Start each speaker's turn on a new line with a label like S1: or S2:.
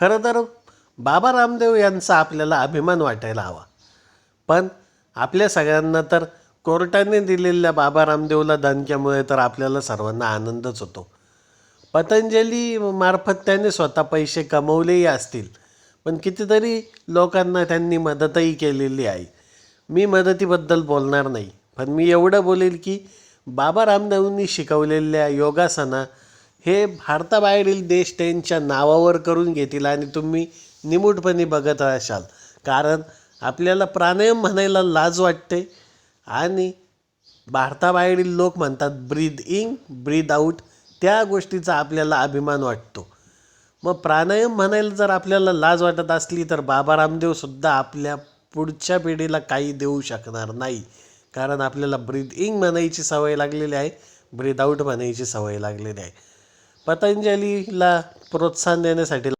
S1: खरं तर बाबा रामदेव यांचा आपल्याला अभिमान वाटायला हवा. पण आपल्या सगळ्यांना तर कोर्टाने दिलेल्या बाबा रामदेवला दणक्यामुळे तर आपल्याला सर्वांना आनंदच होतो. पतंजली मार्फत त्याने स्वतः पैसे कमवलेही असतील. पण कितीतरी लोकांना त्यांनी मदतही केलेली आहे. मी मदतीबद्दल बोलणार नाही. पण मी एवढं बोलेल की बाबा रामदेवनी शिकवलेल्या योगासना हे भारताबाहेरील देश त्यांच्या नावावर करून घेतील आणि तुम्ही निमूटपणे बघत असाल. कारण आपल्याला प्राणायाम म्हणायला लाज वाटते आणि भारताबाहेरील लोक म्हणतात ब्रीद इन ब्रीद आऊट त्या गोष्टीचा आपल्याला अभिमान वाटतो. मग प्राणायाम म्हणायला जर आपल्याला लाज वाटत असली तर बाबा रामदेवसुद्धा आपल्या पुढच्या पिढीला काही देऊ शकणार नाही. कारण आपल्याला ब्रीद इन म्हणायची सवय लागलेली आहे ब्रीद आऊट म्हणायची सवय लागलेली आहे. पतंजलीला प्रोत्साहन देण्यासाठी